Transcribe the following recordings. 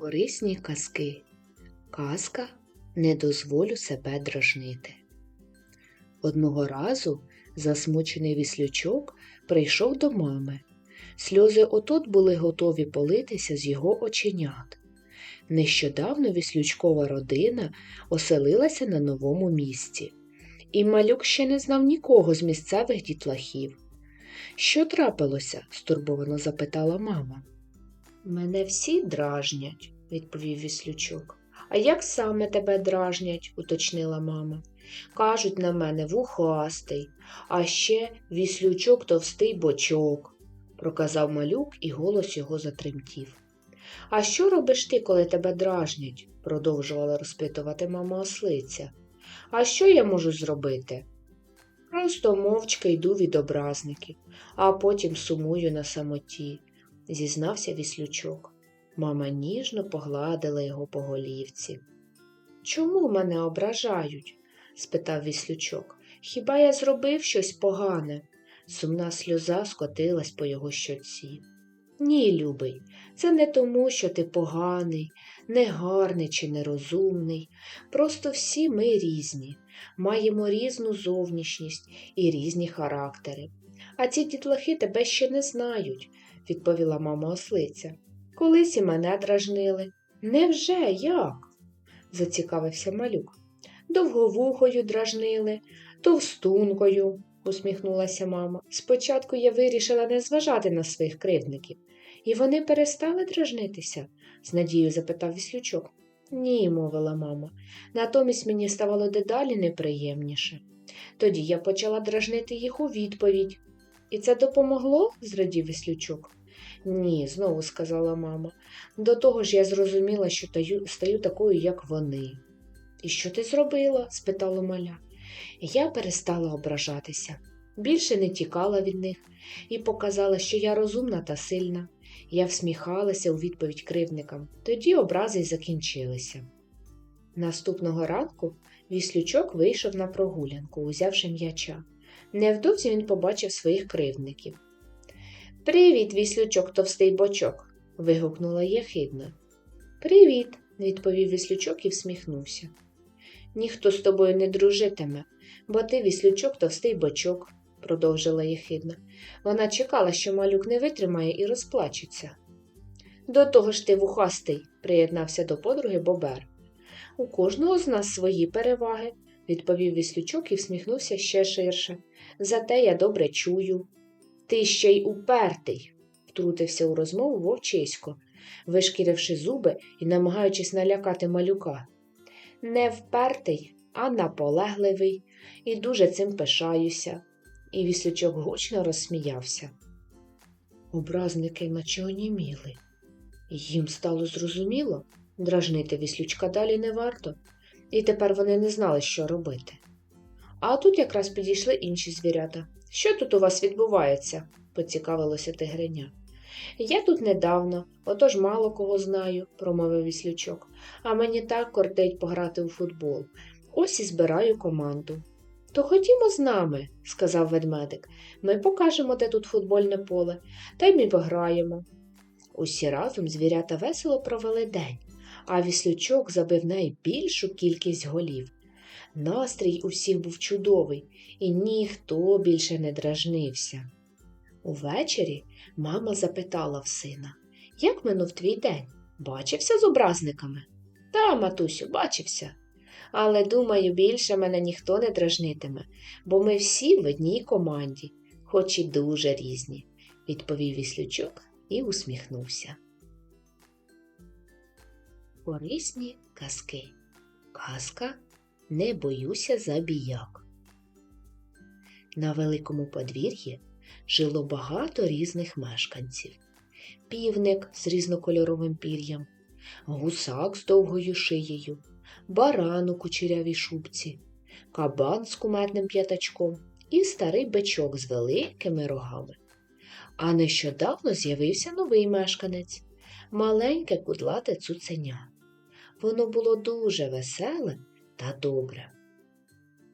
Корисні казки. Казка не дозволю себе дражнити. Одного разу засмучений віслючок прийшов до мами. Сльози отут були готові политися з його оченят. Нещодавно віслючкова родина оселилася на новому місці, і малюк ще не знав нікого з місцевих дітлахів. Що трапилося? стурбовано запитала мама. Мене всі дражнять, відповів віслючок. А як саме тебе дражнять? уточнила мама. Кажуть на мене вухастий, а ще віслючок товстий бочок, проказав малюк, і голос його затремтів. А що робиш ти, коли тебе дражнять? продовжувала розпитувати мама ослиця. А що я можу зробити? Просто мовчки йду від образників, а потім сумую на самоті, зізнався віслючок. Мама ніжно погладила його по голівці. Чому мене ображають? спитав віслючок. Хіба я зробив щось погане? Сумна сльоза скотилась по його щоці. Ні, любий, це не тому, що ти поганий, негарний чи нерозумний. Просто всі ми різні, маємо різну зовнішність і різні характери. А ці дітлахи тебе ще не знають, відповіла мама ослиця. Колись і мене дражнили. Невже як? зацікавився малюк. Довговухою дражнили, товстункою, усміхнулася мама. Спочатку я вирішила не зважати на своїх кривдників, і вони перестали дражнитися? з надією запитав віслючок. Ні, мовила мама. Натомість мені ставало дедалі неприємніше. Тоді я почала дражнити їх у відповідь. І це допомогло? зрадів віслючок. Ні, знову сказала мама. До того ж я зрозуміла, що таю, стаю такою, як вони. І що ти зробила? спитало маля. Я перестала ображатися, більше не тікала від них і показала, що я розумна та сильна. Я всміхалася у відповідь кривникам, тоді образи й закінчилися. Наступного ранку віслючок вийшов на прогулянку, узявши м'яча. Невдовзі він побачив своїх кривдників. Привіт, віслючок, товстий бочок. вигукнула єхидна. Привіт, відповів віслючок і всміхнувся. Ніхто з тобою не дружитиме, бо ти віслючок товстий бочок, продовжила єхидна. Вона чекала, що малюк не витримає і розплачеться. До того ж ти вухастий, приєднався до подруги Бобер. У кожного з нас свої переваги, відповів віслючок і всміхнувся ще ширше. Зате я добре чую. Ти ще й упертий, втрутився у розмову вовчисько, вишкіривши зуби і намагаючись налякати малюка. Не впертий, а наполегливий, і дуже цим пишаюся. І віслючок гучно розсміявся. Образники наче оніміли. Їм стало зрозуміло, дражнити віслючка далі не варто, і тепер вони не знали, що робити. А тут якраз підійшли інші звірята. Що тут у вас відбувається? поцікавилося тигреня. Я тут недавно, отож мало кого знаю, промовив віслючок, а мені так кортить пограти у футбол. Ось і збираю команду. То ходімо з нами, сказав ведмедик. Ми покажемо, де тут футбольне поле, та й ми пограємо. Усі разом звірята весело провели день, а віслючок забив найбільшу кількість голів. Настрій у всіх був чудовий, і ніхто більше не дражнився. Увечері мама запитала в сина, як минув твій день? Бачився з образниками? Та, матусю, бачився. Але, думаю, більше мене ніхто не дражнитиме, бо ми всі в одній команді, хоч і дуже різні, відповів віслючок і усміхнувся. Корисні казки. Казка Не боюся забіяк. На великому подвір'ї жило багато різних мешканців. Півник з різнокольоровим пір'ям, гусак з довгою шиєю, баран у кучерявій шубці, кабан з кумедним п'ятачком і старий бичок з великими рогами. А нещодавно з'явився новий мешканець маленьке кудлате цуценя. Воно було дуже веселе та добре.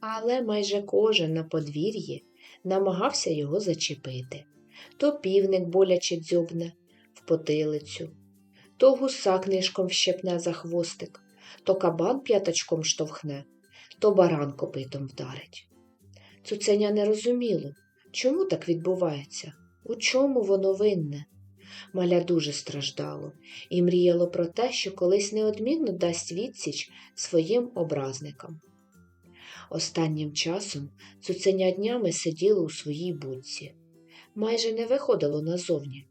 Але майже кожен на подвір'ї намагався його зачепити. То півник боляче дзьобне в потилицю, то гусак нишком вщепне за хвостик, то кабан п'ятачком штовхне, то баран копитом вдарить. Цуценя не розуміло, чому так відбувається, у чому воно винне. Маля дуже страждало і мріяло про те, що колись неодмінно дасть відсіч своїм образникам. Останнім часом цуценя днями сиділо у своїй будці, майже не виходило назовні.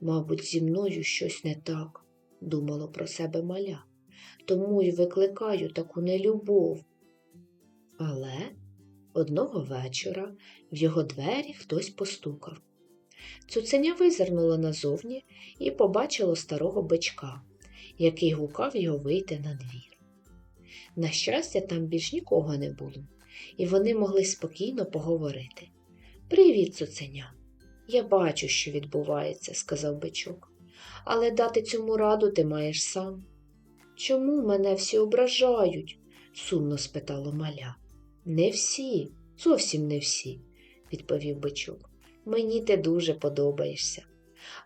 Мабуть, зі мною щось не так, думало про себе маля, тому й викликаю таку нелюбов. Але одного вечора в його двері хтось постукав. Цуценя визирнула назовні і побачило старого бичка, який гукав його вийти на двір. На щастя, там більш нікого не було, і вони могли спокійно поговорити. Привіт, цуценя. Я бачу, що відбувається, сказав бичок, але дати цьому раду ти маєш сам. Чому мене всі ображають? сумно спитало маля. Не всі, зовсім не всі, відповів бичок. Мені ти дуже подобаєшся.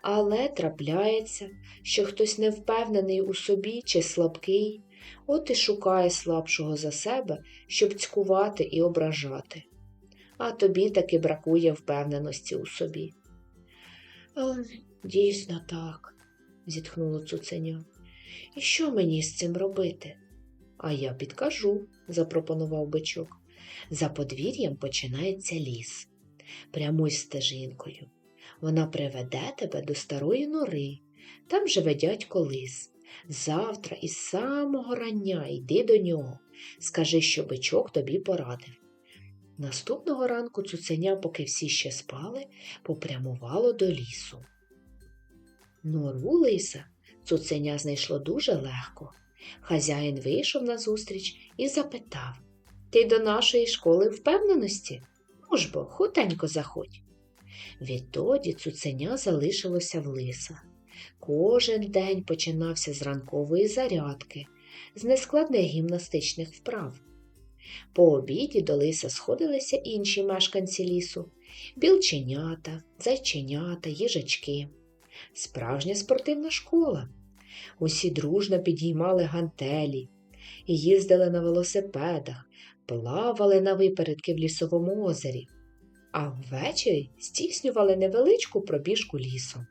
Але трапляється, що хтось невпевнений у собі чи слабкий, от і шукає слабшого за себе, щоб цькувати і ображати. А тобі таки бракує впевненості у собі. «Е, Дійсно так, зітхнуло цуценя. І що мені з цим робити? А я підкажу, запропонував бичок. За подвір'ям починається ліс. Прямуй стежинкою. Вона приведе тебе до старої нори. Там живе дядько лис. Завтра із самого рання йди до нього. Скажи, що бичок тобі порадив. Наступного ранку цуценя, поки всі ще спали, попрямувало до лісу. Нору лиса цуценя знайшло дуже легко. Хазяїн вийшов назустріч і запитав Ти до нашої школи впевненості? Ну бо, хутенько заходь. Відтоді цуценя залишилося в лиса. Кожен день починався з ранкової зарядки, з нескладних гімнастичних вправ. По обіді до лиса сходилися інші мешканці лісу білченята, зайченята, їжачки. Справжня спортивна школа. Усі дружно підіймали гантелі, і їздили на велосипедах, плавали на випередки в лісовому озері, а ввечері здійснювали невеличку пробіжку лісом.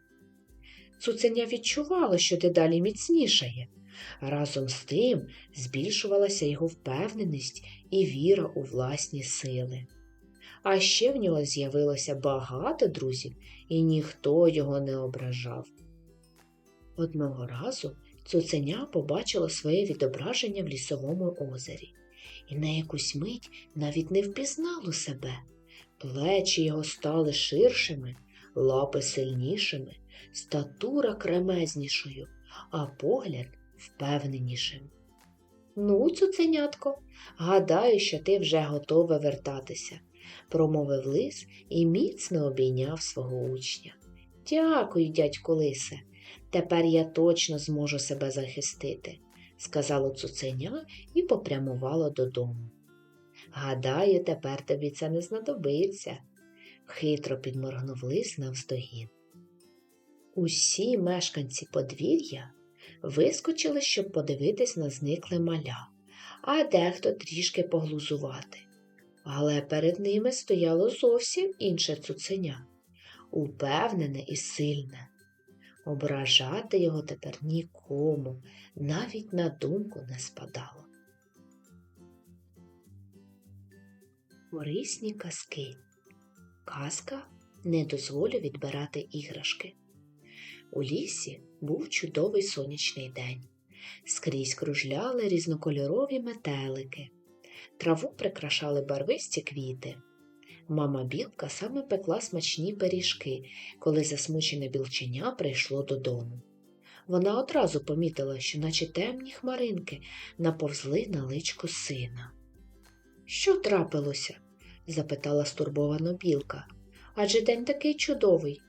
Цуценя відчувало, що дедалі міцнішає. Разом з тим збільшувалася його впевненість і віра у власні сили. А ще в нього з'явилося багато друзів, і ніхто його не ображав. Одного разу цуценя побачило своє відображення в лісовому озері, і на якусь мить навіть не впізнало себе. Плечі його стали ширшими, лапи сильнішими, статура кремезнішою, а погляд впевненішим. Ну, цуценятко, гадаю, що ти вже готове вертатися, промовив лис і міцно обійняв свого учня. Дякую, дядько лисе. Тепер я точно зможу себе захистити, сказало цуценя і попрямувало додому. Гадаю, тепер тобі це не знадобиться, хитро підморгнув лис навздогін. Усі мешканці подвір'я вискочили, щоб подивитись на зникле маля, а дехто трішки поглузувати. Але перед ними стояло зовсім інше цуценя, упевнене і сильне. Ображати його тепер нікому, навіть на думку не спадало. Корисні казки. Казка не дозволю відбирати іграшки. У лісі був чудовий сонячний день. Скрізь кружляли різнокольорові метелики, траву прикрашали барвисті квіти. Мама білка саме пекла смачні пиріжки, коли засмучене білченя прийшло додому. Вона одразу помітила, що, наче темні хмаринки, наповзли на личко сина. Що трапилося? запитала стурбовано білка. Адже день такий чудовий.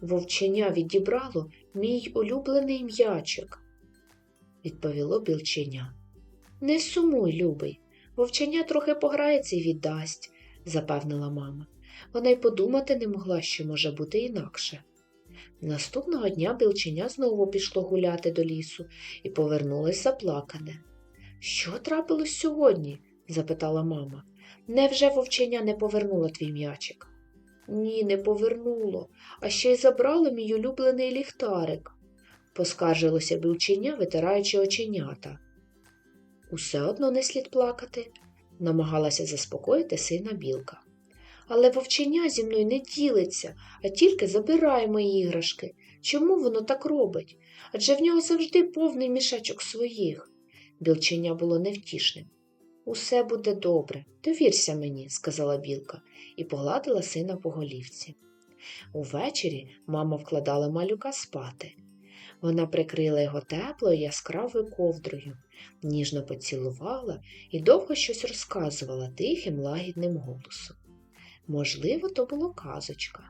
Вовченя відібрало мій улюблений м'ячик, відповіло білченя. Не сумуй, любий, вовченя трохи пограється і віддасть, запевнила мама. Вона й подумати не могла, що може бути інакше. Наступного дня білченя знову пішло гуляти до лісу і повернулось заплакане. Що трапилось сьогодні? запитала мама. Невже вовченя не повернуло твій м'ячик? Ні, не повернуло, а ще й забрало мій улюблений ліхтарик, поскаржилося білченя, витираючи оченята. Усе одно не слід плакати, намагалася заспокоїти сина білка. Але вовченя зі мною не ділиться, а тільки забирає мої іграшки. Чому воно так робить? Адже в нього завжди повний мішечок своїх. Білченя було невтішним. Усе буде добре, довірся мені, сказала білка і погладила сина по голівці. Увечері мама вкладала малюка спати. Вона прикрила його теплою яскравою ковдрою, ніжно поцілувала і довго щось розказувала тихим лагідним голосом. Можливо, то було казочка,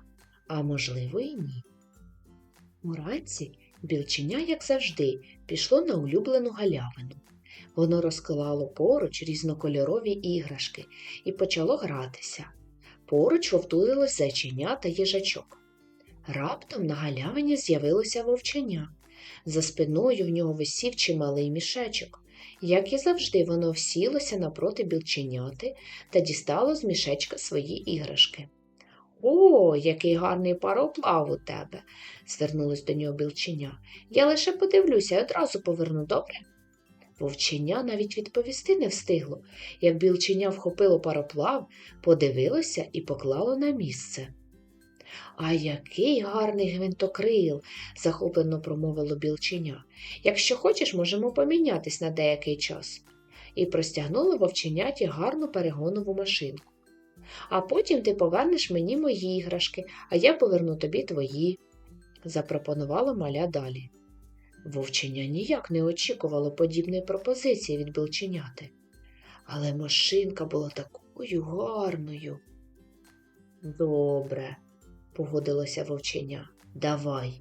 а можливо, і ні. Уранці білченя, як завжди, пішло на улюблену галявину. Воно розклало поруч різнокольорові іграшки і почало гратися. Поруч вовтузилось зайченя та їжачок. Раптом на галявині з'явилося вовченя. За спиною в нього висів чималий мішечок. Як і завжди, воно всілося напроти білченяти та дістало з мішечка свої іграшки. О, який гарний пароплав у тебе, звернулось до нього білченя. Я лише подивлюся і одразу поверну, добре? Вовченя навіть відповісти не встигло, як білченя вхопило пароплав, подивилося і поклало на місце. А який гарний гвинтокрил, захоплено промовило білченя. Якщо хочеш, можемо помінятись на деякий час. І простягнуло вовченяті гарну перегонову машинку. А потім ти повернеш мені мої іграшки, а я поверну тобі твої, запропонувала маля далі. Вовченя ніяк не очікувало подібної пропозиції від білченяти. Але машинка була такою гарною. Добре, погодилося вовченя. Давай.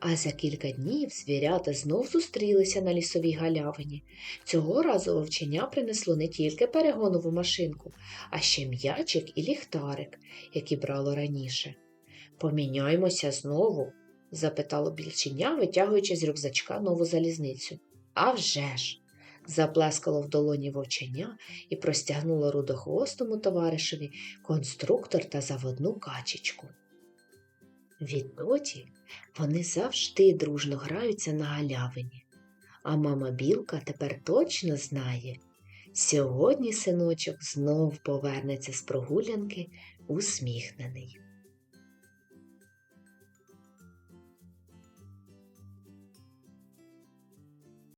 А за кілька днів звірята знов зустрілися на лісовій галявині. Цього разу вовченя принесло не тільки перегонову машинку, а ще м'ячик і ліхтарик, які брало раніше. Поміняймося знову, запитало більченя, витягуючи з рюкзачка нову залізницю. «А вже ж!» – заплескало в долоні вовченя і простягнуло рудохвостому товаришеві конструктор та заводну качечку. Відтоді вони завжди дружно граються на галявині, а мама білка тепер точно знає, сьогодні синочок знов повернеться з прогулянки усміхнений.